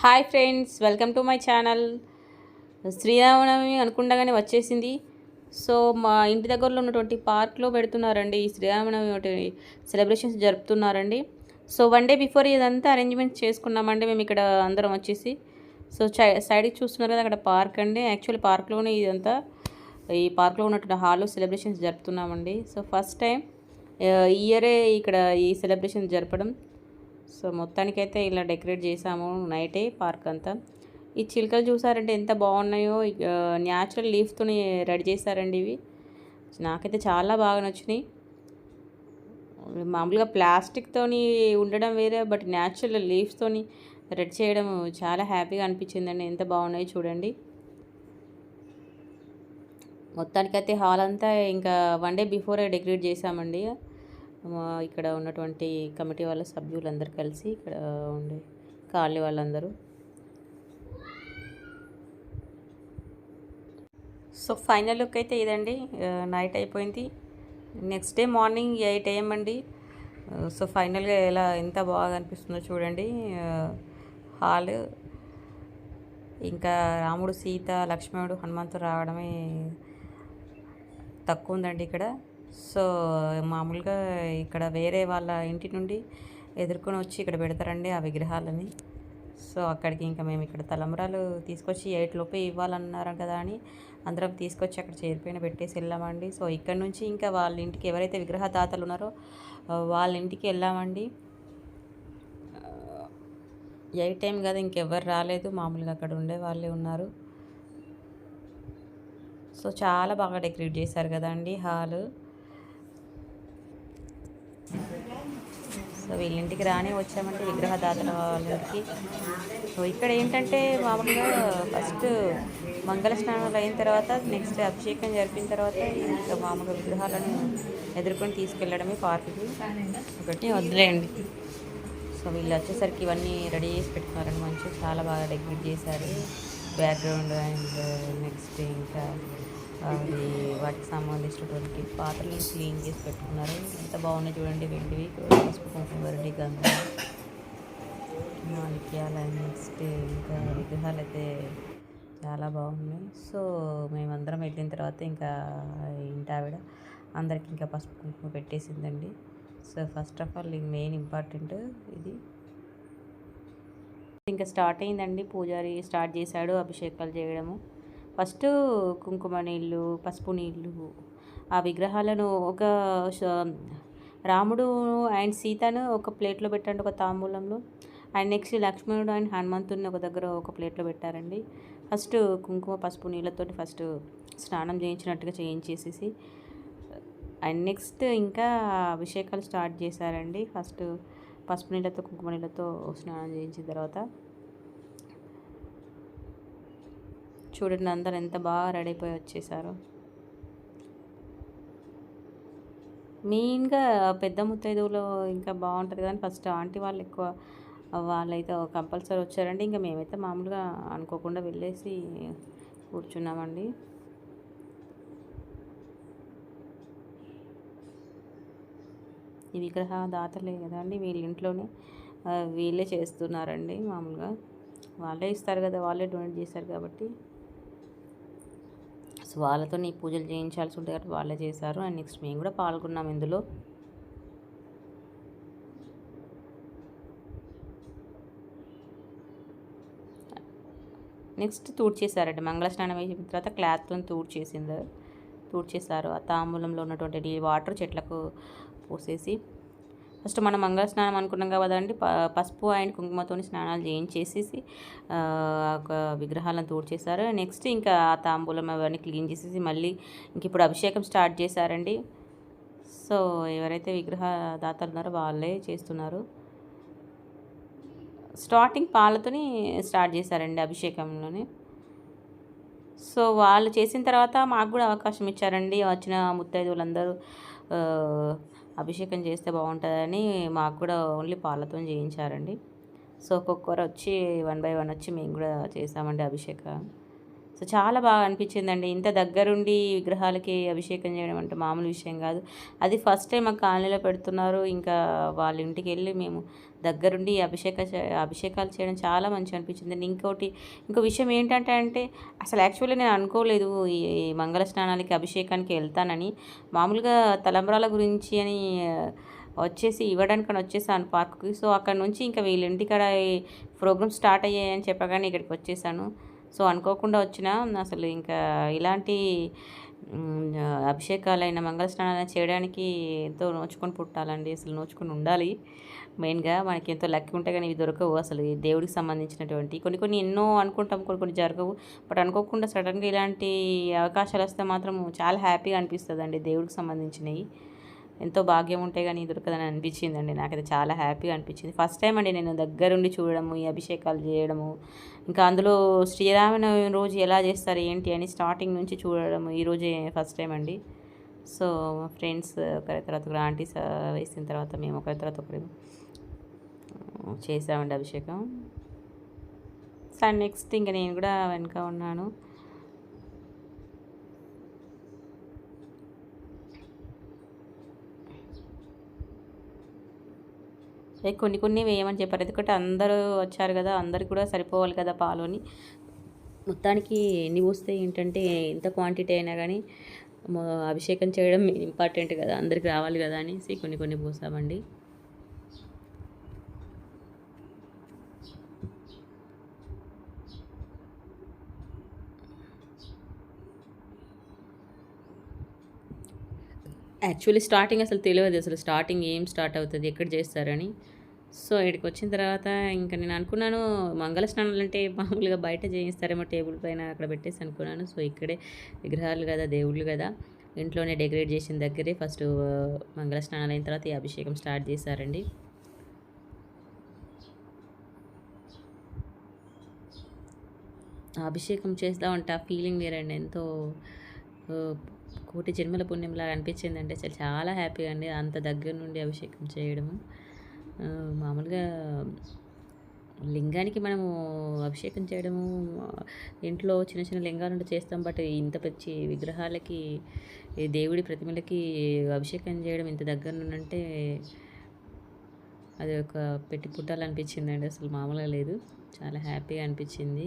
Hi friends welcome to my channel. Sriramanavami అనుకుండగానే వచ్చేసింది. So మా ఇంటి దగ్గరలో ఉన్నటువంటి పార్క్లో పెడుతున్నారండి ఈ శ్రీరామనవమి సెలబ్రేషన్స్ జరుపుతున్నారండి. సో వన్ డే బిఫోర్ ఇదంతా అరేంజ్మెంట్స్ చేసుకున్నామండి మేము ఇక్కడ అందరం వచ్చేసి. సో సైడ్కి చూస్తున్నారు కదా అక్కడ పార్క్ అండి. యాక్చువల్లీ పార్క్లోనే ఇదంతా. ఈ పార్క్లో ఉన్నటువంటి హాల్లో సెలబ్రేషన్స్ జరుపుతున్నామండి. సో ఫస్ట్ టైం ఇయరే ఇక్కడ ఈ సెలబ్రేషన్ జరపడం. సో మొత్తానికైతే ఇలా డెకరేట్ చేసాము నైటే పార్క్ అంతా. ఈ చిలుకలు చూసారంటే ఎంత బాగున్నాయో న్యాచురల్ లీఫ్తో రెడీ చేశారండి ఇవి. నాకైతే చాలా బాగా నచ్చినాయి. మామూలుగా ప్లాస్టిక్తోని ఉండడం వేరే బట్ న్యాచురల్ లీవ్స్తోని రెడీ చేయడం చాలా హ్యాపీగా అనిపించిందండి. ఎంత బాగున్నాయో చూడండి. మొత్తానికైతే హాల్ అంతా ఇంకా వన్ డే బిఫోరే డెకరేట్ చేసామండి ఇక్కడ ఉన్నటువంటి కమిటీ వాళ్ళ సభ్యులందరూ కలిసి ఇక్కడ ఉండే కాలనీ వాళ్ళందరూ. సో ఫైనల్ లుక్ అయితే ఇదండి. నైట్ అయిపోయింది. Next day morning eight AM అండి. సో ఫైనల్గా ఎలా ఎంత బాగా అనిపిస్తుందో చూడండి. హాల్. ఇంకా రాముడు సీత లక్ష్మణుడు హనుమంతుడు రావడమే తక్కువ ఉందండి ఇక్కడ. సో మామూలుగా ఇక్కడ వేరే వాళ్ళ ఇంటి నుండి ఎదుర్కొని వచ్చి ఇక్కడ పెడతారండి ఆ విగ్రహాలని. సో అక్కడికి ఇంకా మేము ఇక్కడ తలంబరాలు తీసుకొచ్చి ఎయిట్ లోపే ఇవ్వాలన్నారు కదా అని అందరం తీసుకొచ్చి అక్కడ చేరిపోయిన పెట్టేసి వెళ్ళామండి. సో ఇక్కడ నుంచి ఇంకా వాళ్ళ ఇంటికి ఎవరైతే విగ్రహదాతలు ఉన్నారో వాళ్ళ ఇంటికి వెళ్ళామండి. ఎయిట్ టైం కదా ఇంకెవ్వరు రాలేదు మామూలుగా అక్కడ ఉండే వాళ్ళే ఉన్నారు. సో చాలా బాగా డెకరేట్ చేశారు కదండి హాల్. సో వీళ్ళింటికి రాని వచ్చామంటే విగ్రహదాతల వాళ్ళకి. సో ఇక్కడ ఏంటంటే మామూలుగా ఫస్ట్ మంగళ స్నానాలు అయిన తర్వాత నెక్స్ట్ అభిషేకం జరిపిన తర్వాత ఇంకా మామూలుగా విగ్రహాలను ఎదుర్కొని తీసుకెళ్ళడమే పార్కుకి ఒకటి వదిలేయండి. సో వీళ్ళు వచ్చేసరికి ఇవన్నీ రెడీ చేసి పెట్టుకున్నారండి మంచిగా. చాలా బాగా డెకరేట్ చేశారు. బ్యాక్గ్రౌండ్ అండ్ నెక్స్ట్ ఇంకా అది వాటికి సంబంధించినటువంటి పాత్రలు క్లీన్ చేసి పెట్టుకున్నారు. ఎంత బాగున్నాయి చూడండి వెండివి. పసుపు కుంకుమ వరడి గంధ మాణిక్యాల నెక్స్ట్ ఇంకా విగ్రహాలు అయితే చాలా బాగున్నాయి. సో మేమందరం వెళ్ళిన తర్వాత ఇంకా ఇంటి ఆవిడ అందరికి ఇంకా పసుపు కుంకుమ పెట్టేసిందండి. So first of all main important ఇది. ఇంకా స్టార్ట్ అయిందండి. పూజారి స్టార్ట్ చేశాడు అభిషేకాలు చేయడము. ఫస్ట్ కుంకుమ నీళ్ళు పసుపు నీళ్ళు ఆ విగ్రహాలను ఒక రాముడు అండ్ సీతను ఒక ప్లేట్లో పెట్టండి ఒక తాంబూలంలో. అండ్ నెక్స్ట్ లక్ష్మణుడు అండ్ హనుమంతుడిని ఒక దగ్గర ఒక ప్లేట్లో పెట్టారండి. ఫస్ట్ కుంకుమ పసుపు నీళ్ళతోటి ఫస్ట్ స్నానం చేయించినట్టుగా చేయించేసేసి అండ్ నెక్స్ట్ ఇంకా అభిషేకాలు స్టార్ట్ చేశారండి. ఫస్ట్ పసుపు నీళ్ళతో కుంకుమ నీళ్ళతో స్నానం చేయించిన తర్వాత చూడండి అందరు ఎంత బాగా రెడీ అయిపోయి వచ్చేసారు. మెయిన్గా పెద్ద ముత్తైదువులో ఇంకా బాగుంటుంది కానీ ఫస్ట్ ఆంటీ వాళ్ళు ఎక్కువ వాళ్ళైతే కంపల్సరీ వచ్చారండి. ఇంకా మేమైతే మామూలుగా అనుకోకుండా వెళ్ళేసి కూర్చున్నామండి. ఈ విగ్రహ దాతలే కదండి వీళ్ళ ఇంట్లోనే వీళ్ళే చేస్తున్నారండి మామూలుగా. వాళ్ళే ఇస్తారు కదా వాళ్ళే డొనేట్ చేస్తారు కాబట్టి. వాళ్ళతో నీ పూజలు చేయించాల్సి ఉంటుంది కాబట్టి వాళ్ళే చేశారు. అండ్ నెక్స్ట్ మేము కూడా పాల్గొన్నాం ఇందులో. నెక్స్ట్ తూడ్ చేశారండి మంగళ స్నానం అయిన తర్వాత క్లాత్తో తూడ్చేసింది. చేసింది చేశారు ఆ తాంబూలంలో ఉన్నటువంటి వాటర్ చెట్లకు పోసేసి ఫస్ట్ మనం మంగళ స్నానం అనుకున్నాం కదండి పసుపు అండ్ కుంకుమతో స్నానాలు చేయించేసేసి ఒక విగ్రహాలను తోడ్చేశారు. నెక్స్ట్ ఇంకా ఆ తాంబూలం అవన్నీ క్లీన్ చేసేసి మళ్ళీ ఇంక ఇప్పుడు అభిషేకం స్టార్ట్ చేశారండి. సో ఎవరైతే విగ్రహ దాతలు ఉన్నారో వాళ్ళే చేస్తున్నారు. స్టార్టింగ్ పాలతోని స్టార్ట్ చేశారండి అభిషేకంలోని. సో వాళ్ళు చేసిన తర్వాత మాకు కూడా అవకాశం ఇచ్చారండి. వచ్చిన ముత్తైదువులందరూ అభిషేకం చేస్తే బాగుంటుందని మాకు కూడా ఓన్లీ పాలతో చేయించారండి. సో ఒక్కొక్కరు వచ్చి వన్ బై వన్ వచ్చి మేము కూడా చేసామండి అభిషేకం. సో చాలా బాగా అనిపించిందండి. ఇంత దగ్గరుండి విగ్రహాలకి అభిషేకం చేయడం అంటే మామూలు విషయం కాదు. అది ఫస్ట్ టైం మా కాలనీలో పెడుతున్నారు. ఇంకా వాళ్ళ ఇంటికి వెళ్ళి మేము దగ్గరుండి అభిషేక అభిషేకాలు చేయడం చాలా మంచి అనిపించింది. ఇంకోటి ఇంకో విషయం ఏంటంటే అంటే అసలు యాక్చువల్లీ నేను అనుకోలేదు ఈ మంగళ స్నానాలకి అభిషేకానికి వెళ్తానని. మామూలుగా తలంబ్రాల గురించి అని వచ్చేసి ఇవ్వడానికి అని వచ్చేసాను పార్క్కి. సో అక్కడ నుంచి ఇంకా వీళ్ళ ఇంటికాడ ప్రోగ్రామ్ స్టార్ట్ అయ్యాయని చెప్పగానే ఇక్కడికి వచ్చేసాను. సో అనుకోకుండా వచ్చిన అసలు ఇంకా ఇలాంటి అభిషేకాలైన మంగళస్నానాలు చేయడానికి ఎంతో నోచుకొని పుట్టాలండి. అసలు నోచుకొని ఉండాలి. మెయిన్గా మనకి ఎంతో లక్కి ఉంటే కానీ ఇవి దొరకవు అసలు దేవుడికి సంబంధించినటువంటి. కొన్ని కొన్ని ఎన్నో అనుకుంటాం కొన్ని కొన్ని జరగవు. బట్ అనుకోకుండా సడన్గా ఇలాంటి అవకాశాలు వస్తే మాత్రం చాలా హ్యాపీగా అనిపిస్తుంది అండి దేవుడికి సంబంధించినవి ఎంతో భాగ్యం ఉంటే కానీ దొరకదని అనిపించిందండి. నాకైతే చాలా హ్యాపీగా అనిపించింది. ఫస్ట్ టైం అండి నేను దగ్గరుండి చూడడము ఈ అభిషేకాలు చేయడము. ఇంకా అందులో శ్రీరామనవమి రోజు ఎలా చేస్తారు ఏంటి అని స్టార్టింగ్ నుంచి చూడడము ఈరోజే ఫస్ట్ టైం అండి. సో మా ఫ్రెండ్స్ ఒకరి తర్వాత ఒకరు ఆంటీస్ వేసిన తర్వాత మేము ఒకరి తర్వాత ఒకరు చేసామండి అభిషేకం. సో నెక్స్ట్ ఇంకా నేను కూడా వెనక ఉన్నాను. కొన్ని కొన్ని వేయమని చెప్పారు. ఎందుకంటే అందరూ వచ్చారు కదా అందరికి కూడా సరిపోవాలి కదా పాలోని. మొత్తానికి ఎన్ని పోస్తే ఏంటంటే ఎంత క్వాంటిటీ అయినా కానీ అభిషేకం చేయడం ఇంపార్టెంట్ కదా అందరికి రావాలి కదా అనేసి కొన్ని కొన్ని పోసామండి. యాక్చువల్లీ స్టార్టింగ్ అసలు తెలియదు అసలు స్టార్టింగ్ ఏం స్టార్ట్ అవుతుంది ఎక్కడ చేస్తారని. సో ఇక్కడికి వచ్చిన తర్వాత ఇంకా నేను అనుకున్నాను మంగళ స్నానాలు అంటే మామూలుగా బయట చేయిస్తారేమో టేబుల్ పైన అక్కడ పెట్టేసి అనుకున్నాను. సో ఇక్కడే విగ్రహాలు కదా దేవుళ్ళు కదా ఇంట్లోనే డెకరేట్ చేసిన దగ్గరే ఫస్ట్ మంగళ స్నానాలు అయిన తర్వాత ఈ అభిషేకం స్టార్ట్ చేశారండి. అభిషేకం చేద్దామంటే ఆ ఫీలింగ్ వేరండి. ఎంతో కోటి జన్మల పుణ్యంలాగా అనిపించిందంటే అసలు చాలా హ్యాపీగా అండి అంత దగ్గర నుండి అభిషేకం చేయడము. మామూలుగా లింగానికి మనము అభిషేకం చేయడము ఇంట్లో చిన్న చిన్న లింగాలు ఉంటే చేస్తాం బట్ ఇంత పచ్చి విగ్రహాలకి దేవుడి ప్రతిమలకి అభిషేకం చేయడం ఇంత దగ్గర నుండంటే అది ఒక పెట్టి పుట్టాలనిపించిందండి. అసలు మామూలుగా లేదు. చాలా హ్యాపీగా అనిపించింది.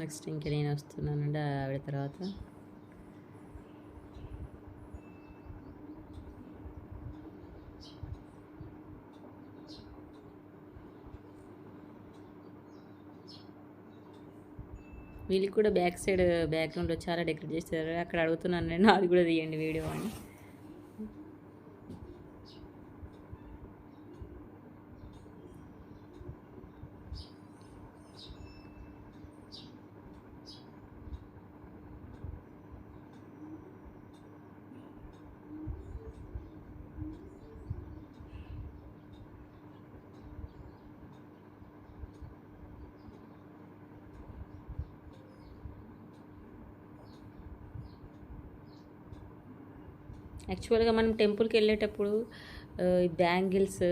నెక్స్ట్ ఇంక నేను వస్తున్నానండి ఆవిడ తర్వాత వీళ్ళకి కూడా బ్యాక్ సైడ్ బ్యాక్గ్రౌండ్లో చాలా డెకరేట్ చేస్తారు అక్కడ అడుగుతున్నాను నేను అది కూడా తీయండి వీడియో అని. యాక్చువల్గా మనం టెంపుల్కి వెళ్ళేటప్పుడు బ్యాంగిల్స్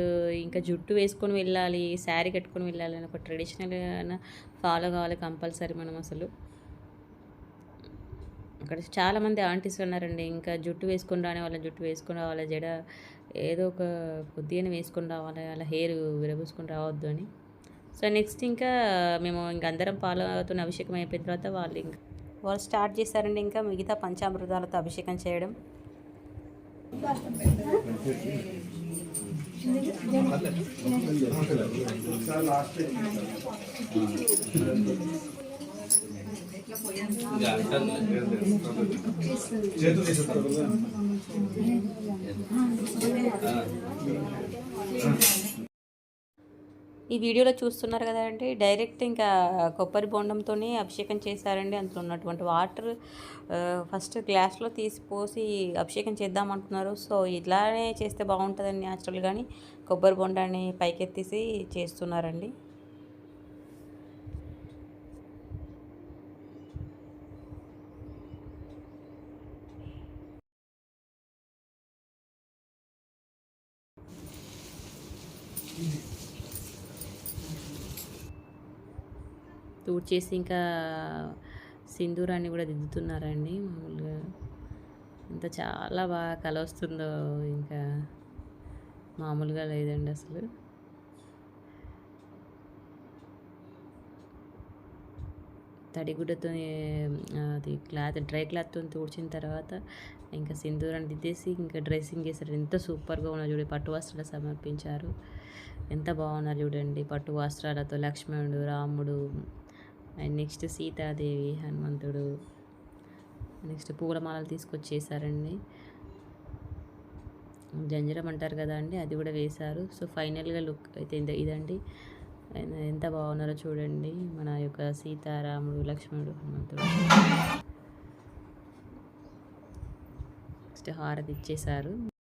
ఇంకా జుట్టు వేసుకొని వెళ్ళాలి శారీ కట్టుకొని వెళ్ళాలి అని ఒక ట్రెడిషనల్గా ఫాలో కావాలి కంపల్సరీ మనం అసలు. అక్కడ చాలామంది ఆంటీస్ ఉన్నారండి. ఇంకా జుట్టు వేసుకొని రాని వాళ్ళ జుట్టు వేసుకొని రావాలి జడ ఏదో ఒక కొద్దిగానే వేసుకొని రావాలి అలా హెయిర్ విరబూసుకొని రావద్దు అని. సో నెక్స్ట్ ఇంకా మేము ఇంకా అందరం ఫాలో అవుతున్న అభిషేకం అయిపోయిన తర్వాత వాళ్ళు ఇంకా వాళ్ళు స్టార్ట్ చేశారండి ఇంకా మిగతా పంచామృతాలతో అభిషేకం చేయడం. చేతులు ఈ వీడియోలో చూస్తున్నారు కదండి డైరెక్ట్ ఇంకా కొబ్బరి బొండంతోనే అభిషేకం చేశారండి. అందులో ఉన్నటువంటి వాటర్ ఫస్ట్ గ్లాస్లో తీసి పోసి అభిషేకం చేద్దాం సో ఇలానే చేస్తే బాగుంటుందండి న్యాచురల్ కానీ కొబ్బరి బొండాన్ని పైకెత్తేసి చేస్తున్నారండి. తూడ్చేసి ఇంకా సింధూరాన్ని కూడా దిద్దుతున్నారండి మామూలుగా. ఇంత చాలా బాగా కల వస్తుందో ఇంకా మామూలుగా లేదండి అసలు. తడిగుడ్డతో అది క్లాత్ డ్రై క్లాత్తో తుడిచిన తర్వాత ఇంకా సింధూరాన్ని దిద్దేసి ఇంకా డ్రెస్సింగ్ చేశారు. ఎంత సూపర్గా ఉన్నారు చూడండి పట్టు వస్త్రాలు సమర్పించారు. ఎంత బాగున్నారు చూడండి పట్టు వస్త్రాలతో లక్ష్మణుడు రాముడు అండ్ నెక్స్ట్ సీతాదేవి హనుమంతుడు నెక్స్ట్ పూలమాలలు తీసుకొచ్చేసారండి జంజరం అంటారు కదా అండి అది కూడా వేశారు. సో ఫైనల్గా లుక్ అయితే ఇంత- ఇదండి. ఆయన ఎంత బాగున్నారో చూడండి. మన యొక్క సీతారాముడు లక్ష్మణుడు హనుమంతుడు. నెక్స్ట్ హారతి ఇచ్చేశారు.